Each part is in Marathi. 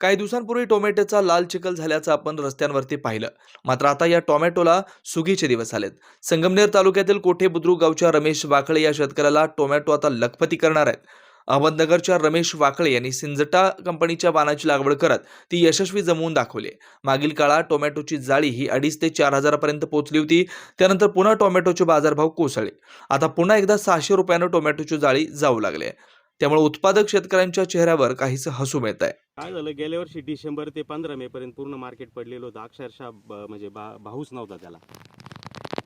काही दिवसांपूर्वी टोमॅटोचा लाल चिखल झाल्याचं आपण रस्त्यांवरती पाहिलं. मात्र आता या टोमॅटोला सुगीचे दिवस आलेत. संगमनेर तालुक्यातील कोठे बुद्रुक गावच्या रमेश वाकळे या शेतकऱ्याला टोमॅटो आता लखपती करणार आहेत. अहमदनगरच्या रमेश वाकळे यांनी सिंजटा कंपनीच्या वाणाची लागवड करत ती यशस्वी जमवून दाखवली. मागील काळात टोमॅटोची जाळी ही अडीच ते चार हजारापर्यंत पोहोचली होती. त्यानंतर पुन्हा टोमॅटोचे बाजारभाव कोसळले. आता पुन्हा एकदा सहाशे रुपयानं टोमॅटोची जाळी जाऊ लागले त्यामुळे उत्पादक शेतकऱ्यांच्या चेहऱ्यावर काहीच हसू मिळत आहे. काय झालं? गेल्या वर्षी डिसेंबर ते पंधरा मे पर्यंत पूर्ण मार्केट पडलेलं होतं. अक्षरशः ब- म्हणजे बा भाऊच नव्हता त्याला.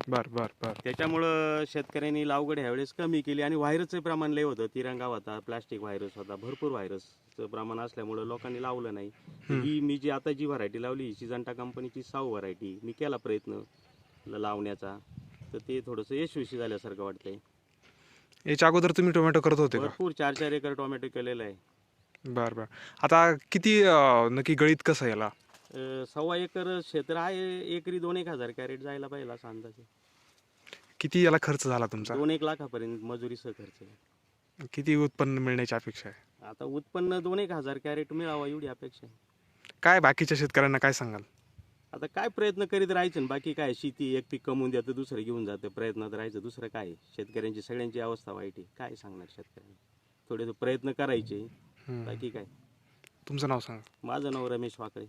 बर बर बर. त्याच्यामुळं शेतकऱ्यांनी लावगड ह्यावेळेस कमी केली आणि व्हायरसचं प्रमाण लय होतं. तिरंगा होता प्लास्टिक व्हायरस होता भरपूर व्हायरसचं प्रमाण असल्यामुळं लोकांनी लावलं नाही. ही मी जी आता जी व्हरायटी लावली ही सिजंटा कंपनीची साऊ व्हरायटी मी केला प्रयत्न ल- लावण्याचा. तर ते थोडंसं यशस्वी झाल्यासारखं वाटतंय. याच्या अगोदर तुम्ही टोमॅटो करत होते का? भरपूर चार चार एकर टोमॅटो केलेलं आहे. बर बर. आता किती अं, नक्की गळीत कसं याला? अं, सव्वा एकर क्षेत्र आहे एकरी दोन एक हजार कॅरेट जायला पाहिजे असा अंदाज किती याला खर्च झाला तुमचा? दोन एक लाखापर्यंत मजुरीसह खर्च आहे. किती उत्पन्न मिळण्याची अपेक्षा आहे? आता उत्पन्न दोन एक हजार कॅरेट मिळावा एवढी अपेक्षा आहे. काय बाकीच्या शेतकऱ्यांना काय सांगाल? आता काय प्रयत्न करीत राहायचं आणि बाकी काय? शेती एक पीक कमवून द्यायचं दुसरं घेऊन जातं प्रयत्नात राहायचं. दुसरं काय? आहे? शेतकऱ्यांची सगळ्यांची अवस्था वाईट आहे. काय सांगणार शेतकऱ्यांना? थोडे प्रयत्न करायचे. हम्म. बाकी काय? तुमचं नाव सांगा. माझं नाव रमेश वाकळे.